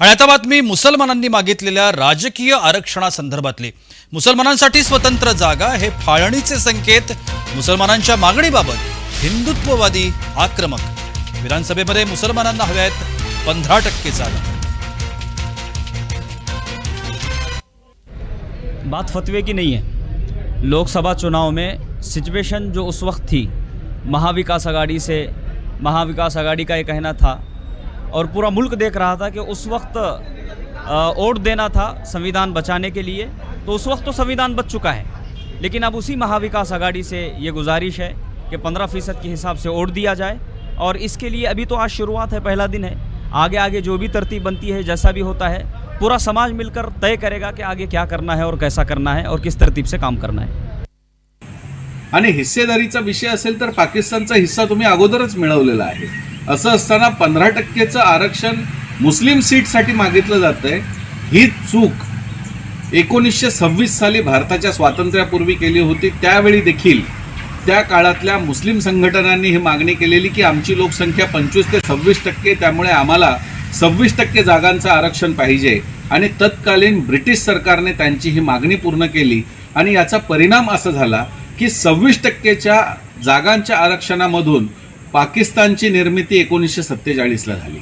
आणि आता बातमी मुसलमानांनी मागितलेल्या राजकीय आरक्षणासंदर्भातली. मुसलमानांसाठी स्वतंत्र जागा हे फाळणीचे संकेत. मुसलमानांच्या मागणीबाबत हिंदुत्ववादी आक्रमक. विधानसभेमध्ये मुसलमानांना हव्यात आहेत पंधरा टक्के जागा. बात फतवे की नहीं है? लोकसभा चुनाव में सिचुएशन जो उस वक्त थी महाविकास आघाड़ी से महाविकास आघाड़ी का ये कहना था और पूरा मुल्क देख रहा था कि उस वक्त वोट देना था संविधान बचाने के लिए। तो उस वक्त तो संविधान बच चुका है। लेकिन अब उसी महाविकास आघाड़ी से ये गुजारिश है कि पंद्रह फीसद के हिसाब से वोट दिया जाए। और इसके लिए अभी तो आज शुरुआत है पहला दिन है। आगे आगे जो भी तरतीब बनती है जैसा भी होता है पूरा समाज मिलकर तय करेगा कि आगे क्या करना है और कैसा करना है और किस तरतीब से काम करना है। आणि हिस्सेदारीचा विषय असेल तर पाकिस्तानचा हिस्सा तुम्ही अगोदरच मिळवलेला आहे. असं असताना पंधरा टक्केचं आरक्षण मुस्लिम सीटसाठी मागितलं जातंय. ही चूक एकोणीसशे सव्वीस साली भारताच्या स्वातंत्र्यापूर्वी केली होती. त्यावेळी देखील त्या काळातल्या मुस्लिम संघटनांनी ही मागणी केलेली की आमची लोकसंख्या पंचवीस ते सव्वीस टक्के त्यामुळे आम्हाला सव्वीस टक्के जागांचं आरक्षण पाहिजे. आणि तत्कालीन ब्रिटिश सरकारने त्यांची ही मागणी पूर्ण केली. आणि याचा परिणाम असा झाला की सव्वीस टक्केच्या जागांच्या आरक्षणामधून पाकिस्तानची निर्मिती एकोणीसशे सत्तेचाळीसला झाली.